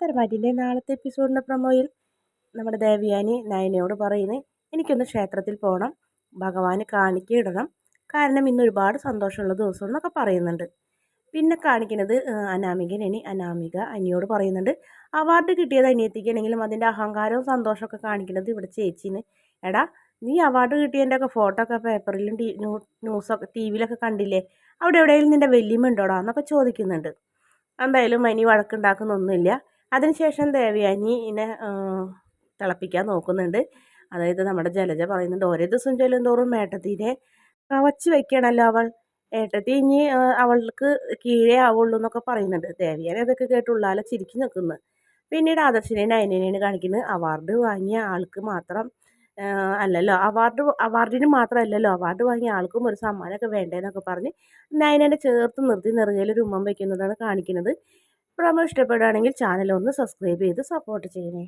തരമാറ്റിന്റെ നാളത്തെ എപ്പിസോഡിന്റെ പ്രൊമോയിൽ നമ്മുടെ ദേവയാനി നയനയോട് പറയുന്നത് എനിക്കൊന്ന് ക്ഷേത്രത്തിൽ പോകണം ഭഗവാന് കാണിക്കയിടണം. കാരണം ഇന്ന് ഒരുപാട് സന്തോഷമുള്ള ദിവസം എന്നൊക്കെ പറയുന്നുണ്ട്. പിന്നെ കാണിക്കുന്നത് അനാമികനാണ് അനാമിക അനിയോട് പറയുന്നുണ്ട് അവാർഡ് കിട്ടിയത് അനിയത്തിക്കാണെങ്കിലും അതിന്റെ അഹങ്കാരവും സന്തോഷമൊക്കെ കാണിക്കുന്നത് ഇവിടെ ചേച്ചീന് എടാ നീ അവാർഡ് കിട്ടിയതിന്റെ ഒക്കെ ഫോട്ടോ ഒക്കെ പേപ്പറിലും ടി ന്യൂസൊക്കെ ടി വിയിലൊക്കെ കണ്ടില്ലേ? അവിടെ എവിടെയെങ്കിലും നിന്റെ വെല്ലിമ ഉണ്ടോടാ? എന്നൊക്കെ ചോദിക്കുന്നുണ്ട്. എന്തായാലും അനി വഴക്കുണ്ടാക്കുന്നൊന്നുമില്ല. അതിനുശേഷം ദേവയാനി ഇനെ തിളപ്പിക്കാൻ നോക്കുന്നുണ്ട്. അതായത് നമ്മുടെ ജലജ പറയുന്നുണ്ട് ഓരോ ദിവസം ചെല്ലും തോറും മേട്ടത്തീനെ കവച്ച് വെക്കണല്ലോ അവൾ. ഏട്ടത്തി ഇനി അവൾക്ക് കീഴേ ആവുള്ളൂ എന്നൊക്കെ പറയുന്നുണ്ട്. ദേവിയാനെ അതൊക്കെ കേട്ടുള്ളാലെ ചിരിക്കു നിൽക്കുന്നു. പിന്നീട് ആദർശിനെ നയനേനെയാണ് കാണിക്കുന്നത് അവാർഡ് വാങ്ങിയ ആൾക്ക് മാത്രം അല്ലല്ലോ അവാർഡ് അവാർഡിന് മാത്രമല്ലല്ലോ അവാർഡ് വാങ്ങിയ ആൾക്കും ഒരു സമ്മാനമൊക്കെ വേണ്ടേന്നൊക്കെ പറഞ്ഞ് നയനേനെ ചേർത്ത് നിർത്തി നെറുകയിൽ ഒരു ഉമ്മം വയ്ക്കുന്നതാണ് കാണിക്കുന്നത്. പ്രൊമോ ഇഷ്ടപ്പെടുകയാണെങ്കിൽ ചാനൽ ഒന്ന് സബ്സ്ക്രൈബ് ചെയ്ത് സപ്പോർട്ട് ചെയ്യണേ.